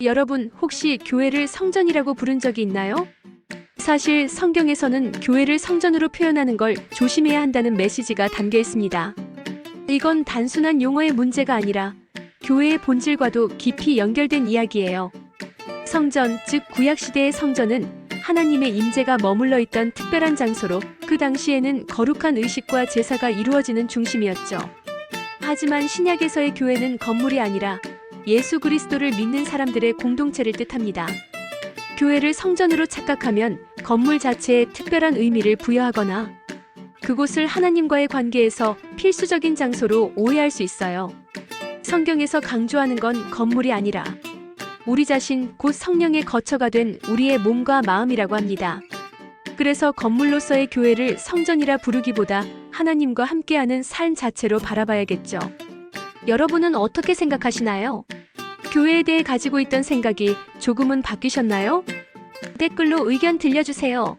여러분, 혹시 교회를 성전이라고 부른 적이 있나요? 사실 성경에서는 교회를 성전으로 표현하는 걸 조심해야 한다는 메시지가 담겨 있습니다. 이건 단순한 용어의 문제가 아니라 교회의 본질과도 깊이 연결된 이야기예요. 성전, 즉 구약시대의 성전은 하나님의 임재가 머물러 있던 특별한 장소로 그 당시에는 거룩한 의식과 제사가 이루어지는 중심이었죠. 하지만 신약에서의 교회는 건물이 아니라 예수 그리스도를 믿는 사람들의 공동체를 뜻합니다. 교회를 성전으로 착각하면 건물 자체에 특별한 의미를 부여하거나 그곳을 하나님과의 관계에서 필수적인 장소로 오해할 수 있어요. 성경에서 강조하는 건 건물이 아니라 우리 자신 곧 성령의 거처가 된 우리의 몸과 마음이라고 합니다. 그래서 건물로서의 교회를 성전이라 부르기보다 하나님과 함께하는 삶 자체로 바라봐야겠죠. 여러분은 어떻게 생각하시나요? 교회에 대해 가지고 있던 생각이 조금은 바뀌셨나요? 댓글로 의견 들려주세요.